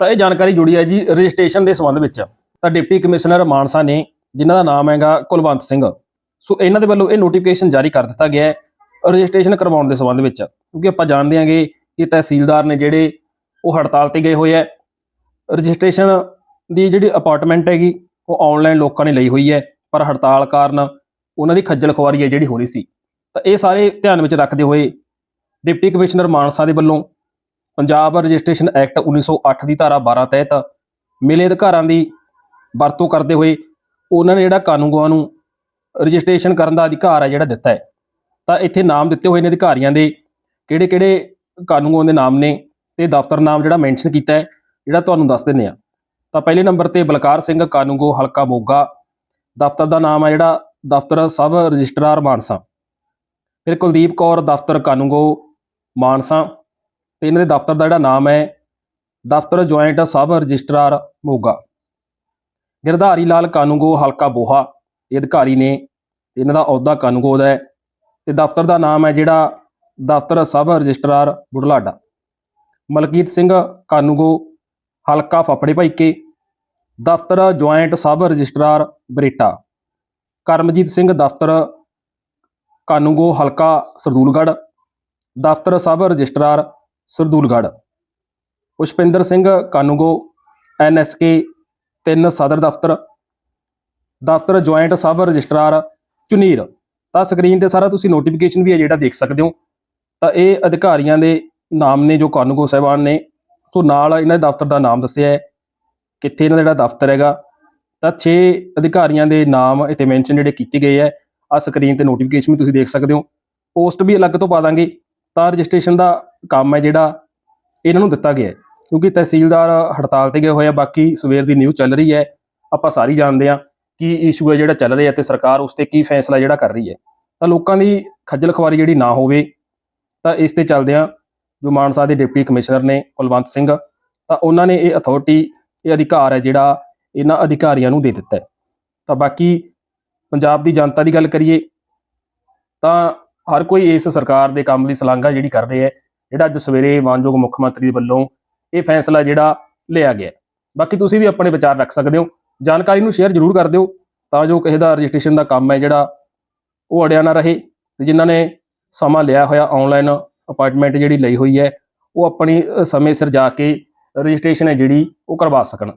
ਤਾਂ ਇਹ ਜਾਣਕਾਰੀ ਜੁੜੀ ਹੈ ਜੀ ਰਜਿਸਟ੍ਰੇਸ਼ਨ ਦੇ ਸੰਬੰਧ ਵਿੱਚ। ਤਾਂ ਡਿਪਟੀ ਕਮਿਸ਼ਨਰ ਮਾਨਸਾ ਨੇ, ਜਿਨ੍ਹਾਂ ਦਾ ਨਾਮ ਹੈਗਾ ਕੁਲਵੰਤ ਸਿੰਘ। ਸੋ ਇਹਨਾਂ ਦੇ ਵੱਲੋਂ ਇਹ ਨੋਟੀਫਿਕੇਸ਼ਨ ਜਾਰੀ ਕਰ ਦਿੱਤਾ ਗਿਆ ਹੈ ਰਜਿਸਟ੍ਰੇਸ਼ਨ ਕਰਵਾਉਣ ਦੇ ਸੰਬੰਧ ਵਿੱਚ। ਕਿਉਂਕਿ ਆਪਾਂ ਜਾਣਦੇ ਹਾਂਗੇ ਕਿ ਤਹਿਸੀਲਦਾਰ ਨੇ ਜਿਹੜੇ ਉਹ ਹੜਤਾਲ ਤੇ ਗਏ ਹੋਏ ਹੈ। ਰਜਿਸਟ੍ਰੇਸ਼ਨ ਦੀ ਜਿਹੜੀ ਅਪਾਰਟਮੈਂਟ ਹੈਗੀ, ਉਹ ਆਨਲਾਈਨ ਲੋਕਾਂ ਨੇ ਲਈ ਹੋਈ ਹੈ। ਪਰ ਹੜਤਾਲ ਕਾਰਨ ਉਹਨਾਂ ਦੀ ਖੱਜਲ ਖੁਆਰੀ ਹੈ ਜਿਹੜੀ ਹੋ ਰਹੀ ਸੀ। ਤਾਂ ਇਹ ਸਾਰੇ ਧਿਆਨ ਵਿੱਚ ਰੱਖਦੇ ਹੋਏ ਡਿਪਟੀ ਕਮਿਸ਼ਨਰ ਮਾਨਸਾ ਦੇ ਵੱਲੋਂ ਪੰਜਾਬ ਰਜਿਸਟ੍ਰੇਸ਼ਨ ਐਕਟ 1908 ਦੀ ਧਾਰਾ 12 ਤਹਿਤ ਮਿਲੇ ਅਧਿਕਾਰਾਂ ਦੀ ਵਰਤੋਂ ਕਰਦੇ ਹੋਏ ਉਹਨਾਂ ਨੇ ਜਿਹੜਾ ਕਾਨੂੰਗੋਆਂ ਨੂੰ ਰਜਿਸਟ੍ਰੇਸ਼ਨ ਕਰਨ ਦਾ ਅਧਿਕਾਰ ਹੈ ਜਿਹੜਾ ਦਿੱਤਾ ਹੈ, ਤਾਂ ਇੱਥੇ ਨਾਮ ਦਿੱਤੇ ਹੋਏ ਨੇ ਅਧਿਕਾਰੀਆਂ ਦੇ ਕਿਹੜੇ ਕਿਹੜੇ ਕਾਨੂੰਗੋਆਂ ਦੇ ਨਾਮ ਨੇ ਤੇ ਦਫ਼ਤਰ ਨਾਮ ਜਿਹੜਾ ਮੈਂਸ਼ਨ ਕੀਤਾ ਹੈ, ਜਿਹੜਾ ਤੁਹਾਨੂੰ ਦੱਸ ਦਿੰਨੇ ਆ ਤਾਂ ਪਹਿਲੇ ਨੰਬਰ ਤੇ ਬਲਕਾਰ ਸਿੰਘ ਕਾਨੂੰਗੋ ਹਲਕਾ ਮੋਗਾ, ਦਫ਼ਤਰ ਦਾ ਨਾਮ ਹੈ ਜਿਹੜਾ ਦਫ਼ਤਰ ਸਭ ਰਜਿਸਟਰਾਰ ਮਾਨਸਾ। ਫਿਰ ਕੁਲਦੀਪ ਕੌਰ, ਦਫ਼ਤਰ ਕਾਨੂੰਗੋ ਮਾਨਸਾ। ਤੇ ਇਹਨਾਂ ਦੇ ਦਫ਼ਤਰ ਦਾ ਜਿਹੜਾ ਨਾਮ ਹੈ, ਦਫ਼ਤਰ joint sub registrar Moga. Girdhari Lal ਕਾਨੂੰਗੋ ਹਲਕਾ ਬੋਹਾ, ਇਹ ਅਧਿਕਾਰੀ ਨੇ ਤੇ ਇਹਨਾਂ ਦਾ ਅਹੁਦਾ ਕਾਨੂੰਗੋ ਦਾ ਹੈ ਤੇ ਦਫ਼ਤਰ ਦਾ ਨਾਮ ਹੈ ਜਿਹੜਾ ਦਫ਼ਤਰ ਸਬ ਰਜਿਸਟਰਾਰ ਬੁਢਲਾਡਾ। ਮਲਕੀਤ ਸਿੰਘ ਕਾਨੂੰਗੋ ਹਲਕਾ ਫਫੜੇ ਭਾਈਕੇ, ਦਫ਼ਤਰ joint sub registrar Bareta. Karamjit Singh ਦਫ਼ਤਰ ਕਾਨੂੰਗੋ ਹਲਕਾ ਸਰਦੂਲਗੜ੍ਹ, ਦਫ਼ਤਰ ਸਬ ਰਜਿਸਟਰਾਰ ਸਰਦੂਲਗੜ੍ਹ। ਪੁਸ਼ਪਿੰਦਰ ਸਿੰਘ ਕਾਨੂੰਗੋ, ਐਨਐਸਕੇ 3 ਸਦਰ ਦਫ਼ਤਰ ਦਫ਼ਤਰ ਜੁਆਇੰਟ ਸਬ ਰਜਿਸਟਰਾਰ, ਚੁਨੀਰ। ਤਾਂ ਸਕਰੀਨ ਤੇ ਸਾਰਾ ਤੁਸੀਂ ਨੋਟੀਫਿਕੇਸ਼ਨ ਵੀ ਹੈ ਜਿਹੜਾ ਦੇਖ ਸਕਦੇ ਹੋ। ਤਾਂ ਇਹ ਅਧਿਕਾਰੀਆਂ ਦੇ ਨਾਮ ਨੇ ਜੋ ਕਾਨੂੰਗੋ ਸਾਹਿਬਾਨ ਨੇ। ਸੋ ਨਾਲ ਇਹਨਾਂ ਦੇ ਦਫ਼ਤਰ ਦਾ ਨਾਮ ਦੱਸਿਆ ਹੈ। ਕਿੱਥੇ ਇਹਨਾਂ ਦਾ ਜਿਹੜਾ ਦਫ਼ਤਰ ਹੈਗਾ। ਤਾਂ 6 ਅਧਿਕਾਰੀਆਂ ਦੇ ਨਾਮ ਇੱਥੇ ਮੈਂਸ਼ਨ ਜਿਹੜੇ ਕੀਤੇ ਗਏ ਹੈ। ਆ ਸਕਰੀਨ ਤੇ ਨੋਟੀਫਿਕੇਸ਼ਨ ਵੀ ਤੁਸੀਂ ਦੇਖ ਸਕਦੇ ਹੋ। ਪੋਸਟ ਵੀ ਅਲੱਗ ਤੋਂ ਪਾ ਦਾਂਗੇ। ਤਾਂ ਰਜਿਸਟ੍ਰੇਸ਼ਨ ਦਾ ਕੰਮ ਹੈ ਜਿਹੜਾ ਇਹਨਾਂ ਨੂੰ ਦਿੱਤਾ ਗਿਆ ਹੈ। ਕਿਉਂਕਿ ਤਹਿਸੀਲਦਾਰ ਹੜਤਾਲ ਤੇ ਗਏ ਹੋਏ ਆ, ਬਾਕੀ ਸਵੇਰ ਦੀ ਨਿਊਜ਼ ਚੱਲ ਰਹੀ ਹੈ। ਆਪਾਂ ਸਾਰੀ ਜਾਣਦੇ ਆ ਕੀ ਇਸ਼ੂ ਹੈ ਜਿਹੜਾ ਚੱਲ ਰਿਹਾ ਤੇ ਸਰਕਾਰ ਉਸ ਤੇ ਕੀ ਫੈਸਲਾ ਜਿਹੜਾ ਕਰ ਰਹੀ ਹੈ। ਤਾਂ ਲੋਕਾਂ ਦੀ ਖੱਜਲ ਖਵਾਰੀ ਜਿਹੜੀ ਨਾ ਹੋਵੇ, ਤਾਂ ਇਸ ਤੇ ਚੱਲਦੇ ਆ ਜੋ ਮਾਨਸਾ ਦੇ ਡਿਪਟੀ ਕਮਿਸ਼ਨਰ ਨੇ ਕੁਲਵੰਤ ਸਿੰਘ, ਤਾਂ ਉਹਨਾਂ ਨੇ ਇਹ ਅਥਾਰਟੀ ਇਹ ਅਧਿਕਾਰ ਹੈ ਜਿਹੜਾ ਇਹਨਾਂ ਅਧਿਕਾਰੀਆਂ ਨੂੰ ਦੇ ਦਿੱਤਾ ਹੈ। ਤਾਂ ਬਾਕੀ ਪੰਜਾਬ ਦੀ ਜਨਤਾ ਦੀ ਗੱਲ ਕਰੀਏ, ਤਾਂ ਹਰ ਕੋਈ ਇਸ ਸਰਕਾਰ ਦੇ ਕੰਮ ਦੀ ਸ਼ਲਾਘਾ ਜਿਹੜੀ ਕਰ ਰਿਹਾ ਹੈ, ਜਿਹੜਾ ਅੱਜ ਸਵੇਰੇ ਮਾਨਯੋਗ ਮੁੱਖ ਮੰਤਰੀ ਦੇ ਵੱਲੋਂ ਇਹ ਫੈਸਲਾ ਜਿਹੜਾ ਲਿਆ ਗਿਆ ਬਾਕੀ ਤੁਸੀਂ ਵੀ ਆਪਣੇ ਵਿਚਾਰ ਰੱਖ ਸਕਦੇ ਹੋ, ਜਾਣਕਾਰੀ ਨੂੰ ਸ਼ੇਅਰ ਜ਼ਰੂਰ ਕਰ ਦਿਓ, ਤਾਂ ਜੋ ਕਿਸੇ ਦਾ ਰਜਿਸਟ੍ਰੇਸ਼ਨ ਦਾ ਕੰਮ ਹੈ ਜਿਹੜਾ ਉਹ ਅੜਿਆ ਨਾ ਰਹੇ ਤੇ ਜਿਨ੍ਹਾਂ ਨੇ ਸਮਾਂ ਲਿਆ ਹੋਇਆ ਆਨਲਾਈਨ ਅਪਾਰਟਮੈਂਟ ਜਿਹੜੀ ਲਈ ਹੋਈ ਹੈ, ਉਹ ਆਪਣੀ ਸਮੇਂ ਸਿਰ ਜਾ ਕੇ ਰਜਿਸਟ੍ਰੇਸ਼ਨ ਹੈ ਜਿਹੜੀ ਉਹ ਕਰਵਾ ਸਕਣ।